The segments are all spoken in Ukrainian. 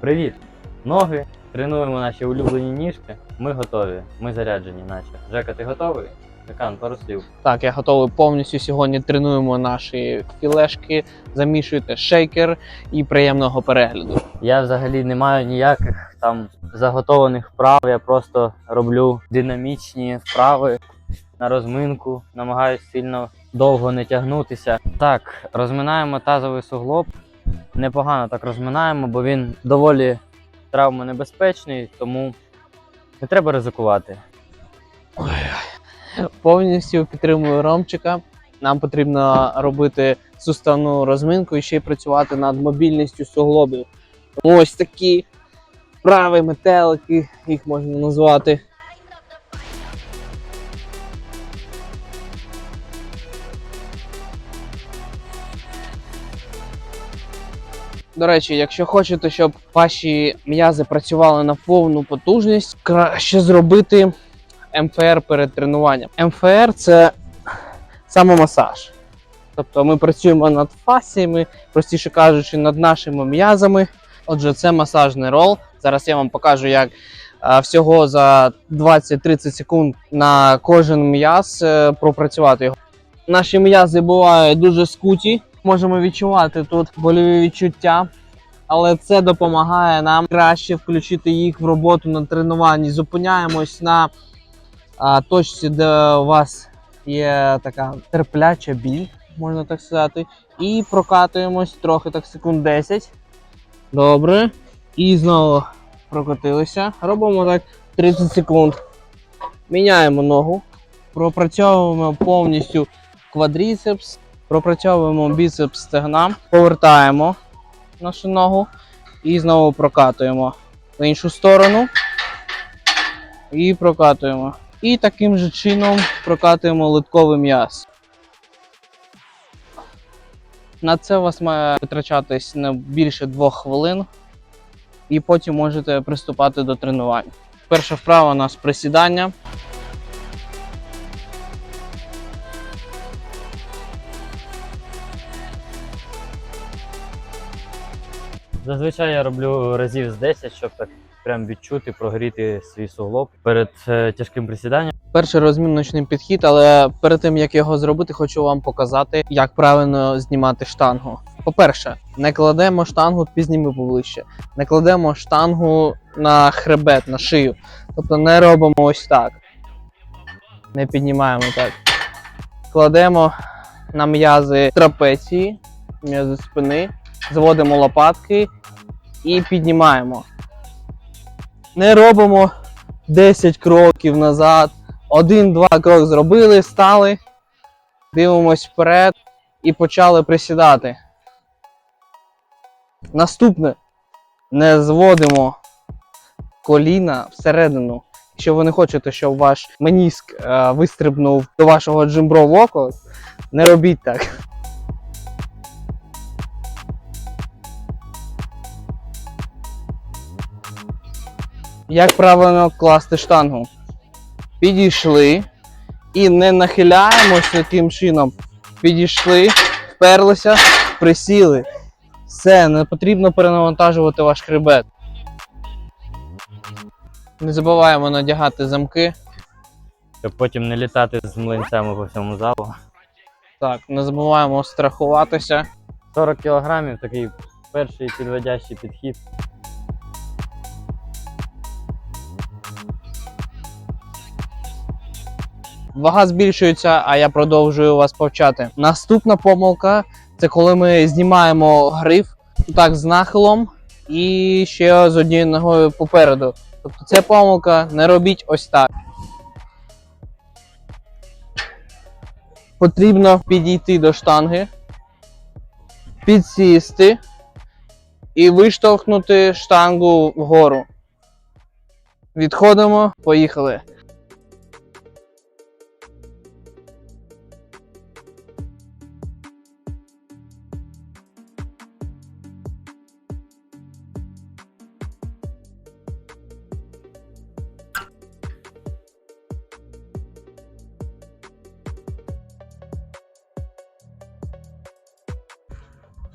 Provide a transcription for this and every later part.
Привіт! Ноги, тренуємо наші улюблені ніжки. Ми готові. Ми заряджені, наче. Жека, ти готовий? Жекан, пару слів. Так, я готовий повністю сьогодні тренуємо наші філешки, замішуйте шейкер і приємного перегляду. Я взагалі не маю ніяких там заготованих вправ. Я просто роблю динамічні вправи на розминку, намагаюсь сильно довго не тягнутися. Так, розминаємо тазовий суглоб. Непогано так розминаємо, бо він доволі травмонебезпечний, тому не треба ризикувати. Повністю підтримую Ромчика. Нам потрібно робити суставну розминку і ще й працювати над мобільністю суглобів. Ось такі вправи, метелики, їх можна назвати. До речі, якщо хочете, щоб ваші м'язи працювали на повну потужність, краще зробити МФР перед тренуванням. МФР це самомасаж. Тобто ми працюємо над фасціями, простіше кажучи, над нашими м'язами. Отже, це масажний рол. Зараз я вам покажу, як всього за 20-30 секунд на кожен м'яз е, пропрацювати його. Наші м'язи бувають дуже скуті, можемо відчувати тут больові відчуття, але це допомагає нам краще включити їх в роботу на тренуванні. Зупиняємось на а, точці, де у вас є така терпляча біль, можна так сказати. І прокатуємось трохи так секунд 10. Добре. І знову прокотилися. Робимо так 30 секунд. Міняємо ногу. Пропрацьовуємо повністю квадріцепс, пропрацьовуємо біцепс стегна, повертаємо нашу ногу і знову прокатуємо в іншу сторону. І прокатуємо. І таким же чином прокатуємо литковий м'яз. На це у вас має витрачатись не більше двох хвилин, і потім можете приступати до тренувань. Перша вправа у нас присідання. Зазвичай я роблю разів з 10, щоб так прям відчути, прогріти свій суглоб перед е, тяжким присіданням. Перший розміночний підхід, але перед тим як його зробити, хочу вам показати, як правильно знімати штангу. По-перше, не кладемо штангу, пізніми поближче. Не кладемо штангу на хребет, на шию. Тобто не робимо ось так. Не піднімаємо так. Кладемо на м'язи трапеції, м'язи спини, зводимо лопатки і піднімаємо. Не робимо 10 кроків назад. Один-два крок зробили, стали, дивимось вперед і почали присідати. Наступне не зводимо коліна всередину. Якщо ви не хочете, щоб ваш меніск е, вистрибнув до вашого джимбро в око, не робіть так. Як правильно класти штангу? Підійшли і не нахиляємось таким чином. Підійшли, вперлися, присіли. Все, не потрібно перенавантажувати ваш хребет. Не забуваємо надягати замки. щоб потім не літати з млинцями по всьому залу. Так, не забуваємо страхуватися. 40 кілограмів такий перший підводящий підхід. Вага збільшується, а я продовжую вас повчати. Наступна помилка це коли ми знімаємо гриф так з нахилом і ще з однією ногою попереду. Тобто це помилка, не робіть ось так. Потрібно підійти до штанги, підсісти і виштовхнути штангу вгору. Відходимо, поїхали.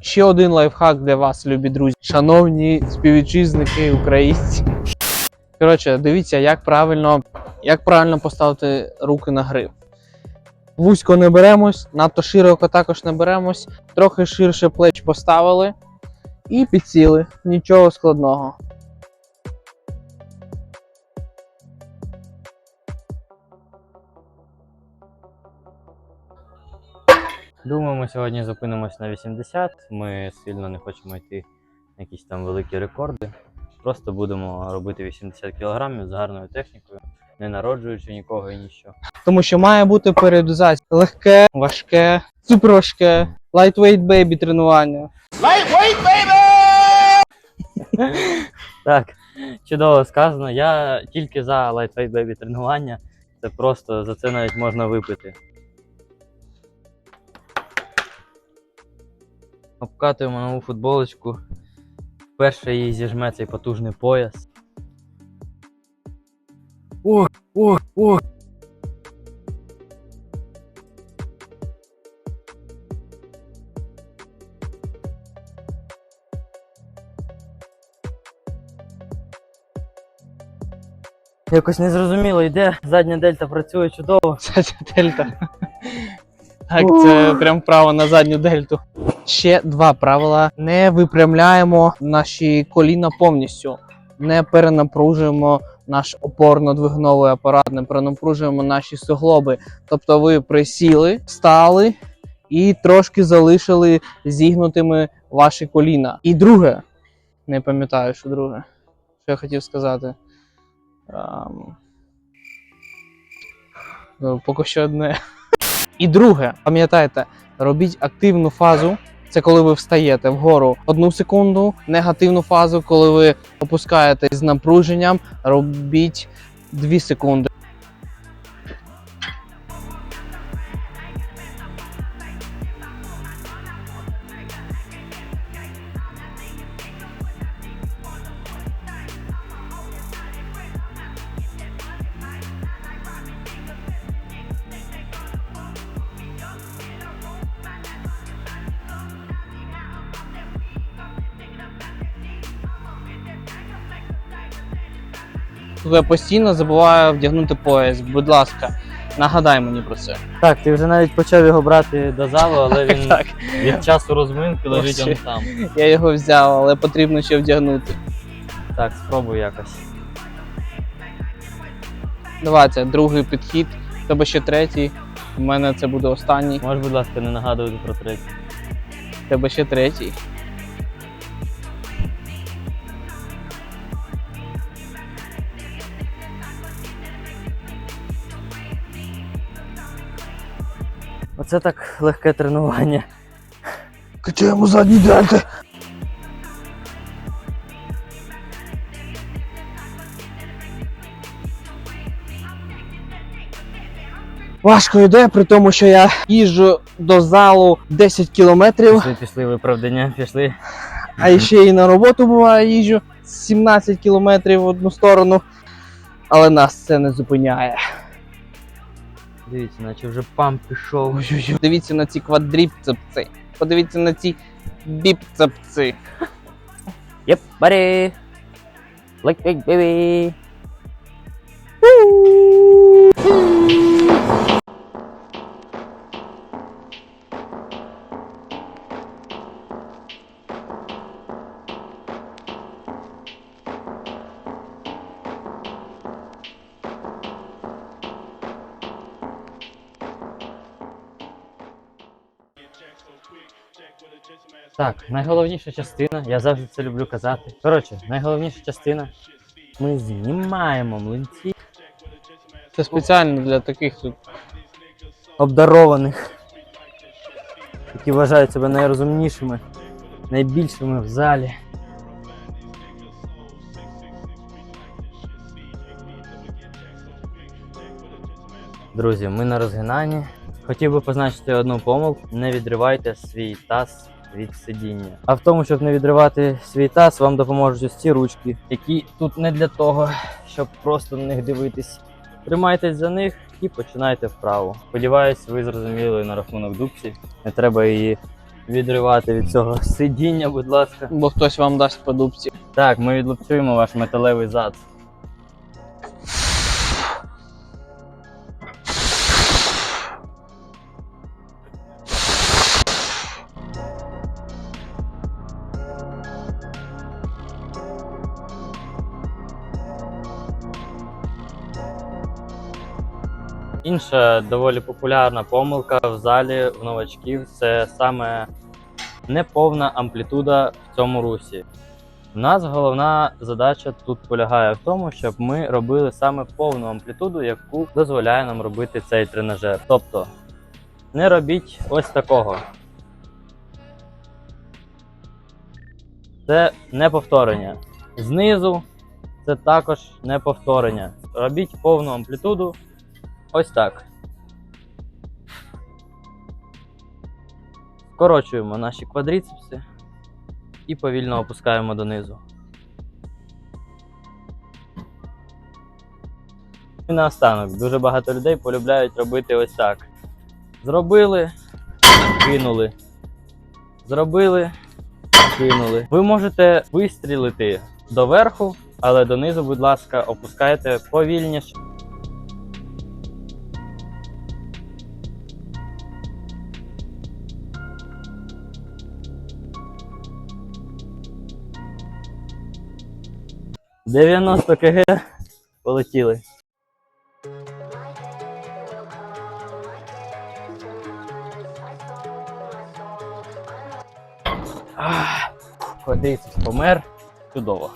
Ще один лайфхак для вас, любі друзі. шановні співвітчизники українці. Коротше, дивіться, як правильно, як правильно поставити руки на гриф. Вузько не беремось, надто широко також не беремось, трохи ширше плеч поставили і підсіли. Нічого складного. Думаю, ми сьогодні зупинимось на 80. Ми сильно не хочемо йти на якісь там великі рекорди. Просто будемо робити 80 кг з гарною технікою, не народжуючи нікого і ніщо. Тому що має бути періодизація легке, важке, суперважке, lightweight baby тренування. Так, чудово сказано. Я тільки за lightweight baby тренування. Це просто за це навіть можна випити. Обкатуємо нову футболочку. Перше її зіжме цей потужний пояс. Ох, ох, ох. Якось незрозуміло йде, задня дельта працює чудово. Це дельта. Так, це прям право на задню дельту. Ще два правила: не випрямляємо наші коліна повністю, не перенапружуємо наш опорно-двигуновий апарат, не перенапружуємо наші суглоби. Тобто ви присіли, встали і трошки залишили зігнутими ваші коліна. І друге, не пам'ятаю, що друге, що я хотів сказати. Ну, поки що одне. І друге, пам'ятайте, робіть активну фазу. Це коли ви встаєте вгору одну секунду. Негативну фазу, коли ви опускаєтесь з напруженням, робіть 2 секунди. Я постійно забуваю вдягнути пояс. Будь ласка, нагадай мені про це. Так, ти вже навіть почав його брати до залу, але він Так, від часу розминки лежить Вообще. там. я його взяв, але потрібно ще вдягнути. Так, спробуй якось. Давайте, другий підхід, в тебе ще третій. У мене це буде останній, Можеш, будь ласка, не нагадувати про третій. в тебе ще третій. Оце так легке тренування. Качаємо задні дельти. Важко йде, при тому, що я їжджу до залу 10 кілометрів, Пішли, пішли виправдання, пішли. а ще й на роботу буває їжджу 17 кілометрів в одну сторону. Але нас це не зупиняє. Дивіться, наче вже памп пішов. Дивіться на ці квадріпцепці. Подивіться на ці біпцепці. Yep, buddy. Like big baby. Так, найголовніша частина, я завжди це люблю казати. Коротше, найголовніша частина. Ми знімаємо млинці Це спеціально для таких тут. обдарованих, які вважають себе найрозумнішими, найбільшими в залі. Друзі, ми на розгинанні. Хотів би позначити одну помилку: не відривайте свій таз від сидіння. А в тому, щоб не відривати свій таз, вам допоможуть ось ці ручки, які тут не для того, щоб просто на них дивитись. Тримайтесь за них і починайте вправо. Сподіваюсь, ви зрозуміли на рахунок дубці. Не треба її відривати від цього сидіння, будь ласка. Бо хтось вам дасть по дубці. Так, ми відлупцюємо ваш металевий зад. Інша доволі популярна помилка в залі в новачків це саме неповна амплітуда в цьому русі. У нас головна задача тут полягає в тому, щоб ми робили саме повну амплітуду, яку дозволяє нам робити цей тренажер. Тобто не робіть ось такого. Це не повторення. Знизу це також не повторення. Робіть повну амплітуду ось так. Скорочуємо наші квадріцепси і повільно опускаємо донизу. І наостанок, дуже багато людей полюбляють робити ось так. Зробили, кинули. Зробили, кинули. Ви можете вистрілити доверху, але донизу, будь ласка, опускайте повільніше. «90 кг полетіли. Квадріцепс помер. Чудово.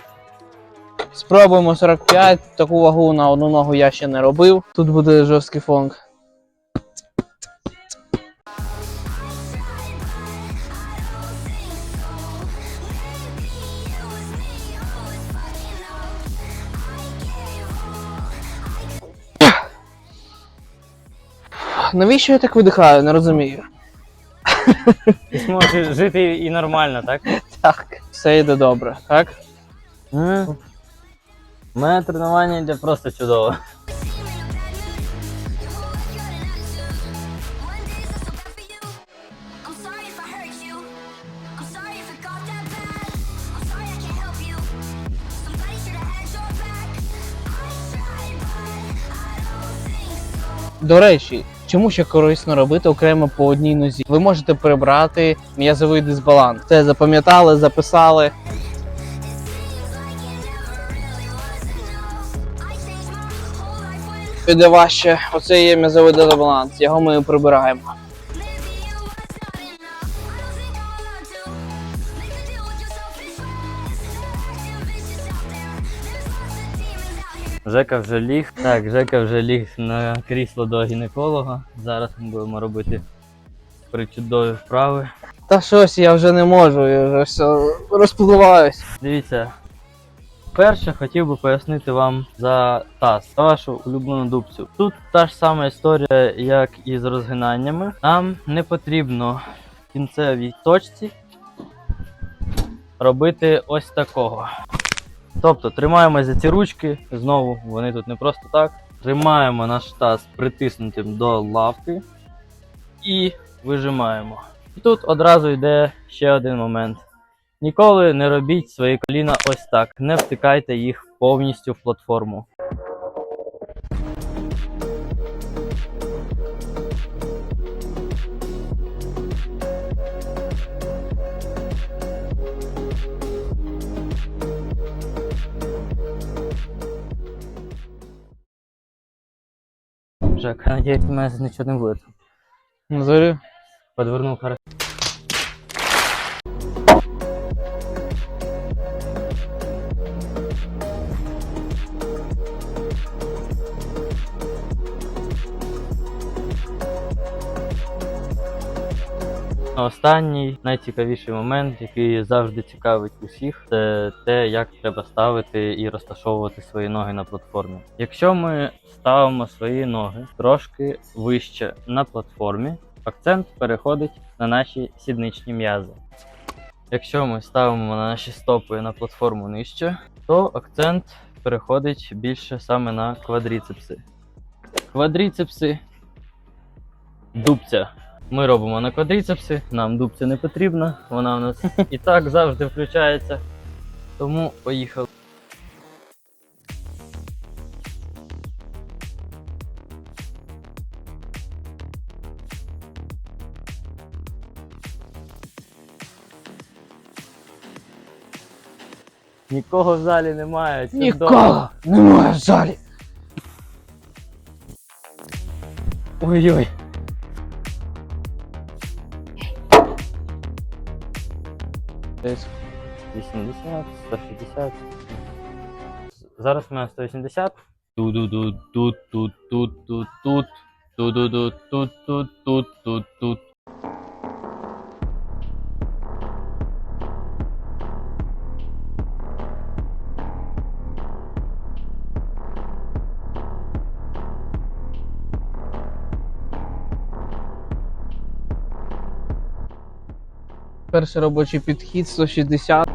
Спробуємо 45. Таку вагу на одну ногу я ще не робив. Тут буде жорсткий фонг. Навіщо я так видихаю? Не розумію. Ти зможеш жити і нормально, так? Так. Все йде добре, так? У мене тренування йде просто чудово. I'm sorry if I hurt you. I'm sorry if it got that bad. I'm sorry I can't help you. Somebody should have had your back. I tried, but I don't think so. До речі, чому ще корисно робити окремо по одній нозі? Ви можете прибрати м'язовий дисбаланс. Це запам'ятали, записали. Піде важче. Оце є м'язовий дисбаланс. Його ми прибираємо. Жека вже ліг. Так, Жека вже ліг на крісло до гінеколога. Зараз ми будемо робити причудові вправи. Та щось я вже не можу, я вже все розпливаюсь. Дивіться. Перше хотів би пояснити вам за таз, за вашу улюблену дубцю. Тут та ж сама історія, як і з розгинаннями. Нам не потрібно в кінцевій точці робити ось такого. Тобто тримаємося за ці ручки, знову вони тут не просто так. Тримаємо наш таз притиснутим до лавки і вижимаємо. І тут одразу йде ще один момент. Ніколи не робіть свої коліна ось так. Не втикайте їх повністю в платформу. Жек, надіюсь, у мене нічого не буде. Назорі. Подвернув хорошо. Останній найцікавіший момент, який завжди цікавить усіх, це те, як треба ставити і розташовувати свої ноги на платформі. Якщо ми ставимо свої ноги трошки вище на платформі, акцент переходить на наші сідничні м'язи. Якщо ми ставимо на наші стопи на платформу нижче, то акцент переходить більше саме на квадріцепси. Квадріцепси, дубця. Ми робимо на квадріцепси, нам дубця не потрібна, вона у нас і так завжди включається. Тому поїхали. Нікого в залі немає. чудово. Нікого немає в залі. Ой-ой. Десь. 80, 160. Зараз у мене 180. Ту-ду-ду, тут, Перший робочий підхід 160.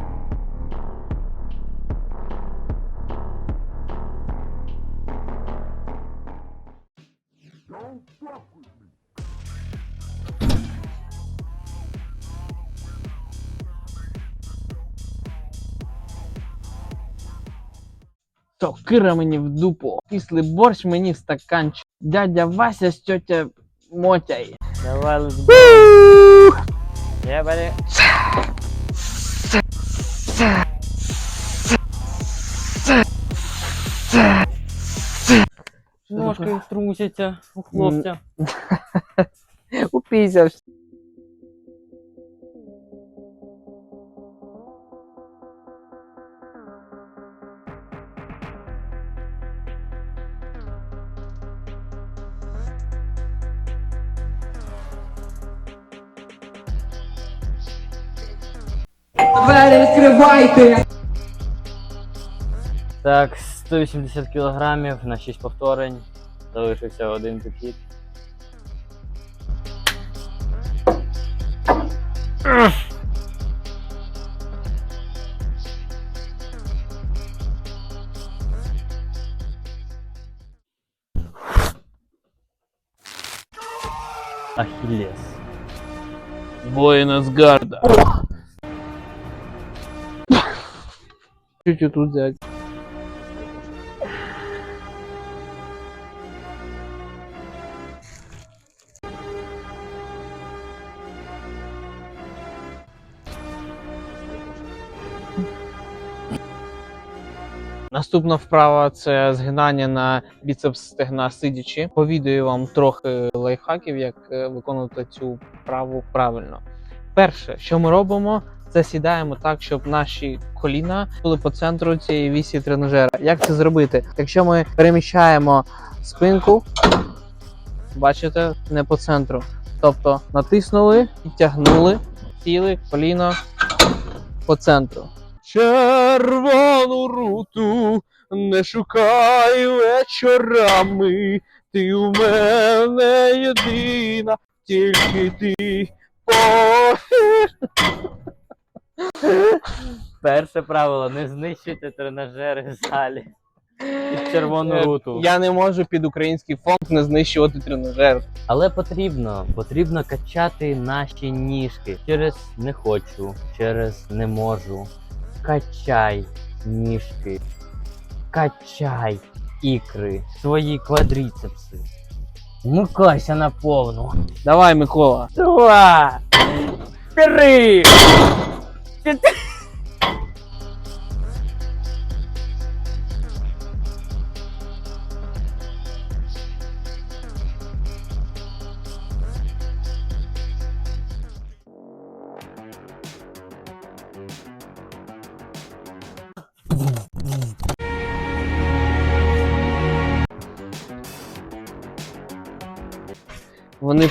Сокира мені в дупу, кислий борщ мені в стаканчик. Дядя Вася з тьотя Мотя. Давай, let's go. Єбарі. Ножки трусяться у хлопця. Упізявся. Двері відкривайте! Так, 180 кілограмів на 6 повторень. Залишився один підхід. Ахіллес. Воїна з гарда. Чуть тут взять. Наступна вправа це згинання на біцепс стегна сидячи. Повідаю вам трохи лайфхаків, як е, виконувати цю вправу правильно. Перше, що ми робимо, це сідаємо так, щоб наші коліна були по центру цієї вісі тренажера. Як це зробити? Якщо ми переміщаємо спинку, бачите, не по центру. Тобто натиснули, підтягнули, сіли, коліно по центру. Червону руту не шукай вечорами. Ти у мене єдина, тільки ти Перше правило: не знищуйте тренажери в залі. І червону Е, руту. Я не можу під український фонд не знищувати тренажер. Але потрібно, потрібно качати наші ніжки. Через не хочу, через не можу. Качай ніжки. Качай ікри, свої квадріцепси. На повну. Давай, Микола. Два. Три. Чотири. Вони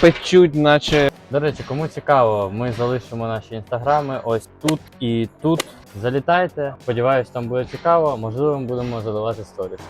печуть, наче До речі, кому цікаво, ми залишимо наші інстаграми ось тут і тут. Залітайте. Сподіваюсь, там буде цікаво. Можливо, ми будемо задавати сторіс.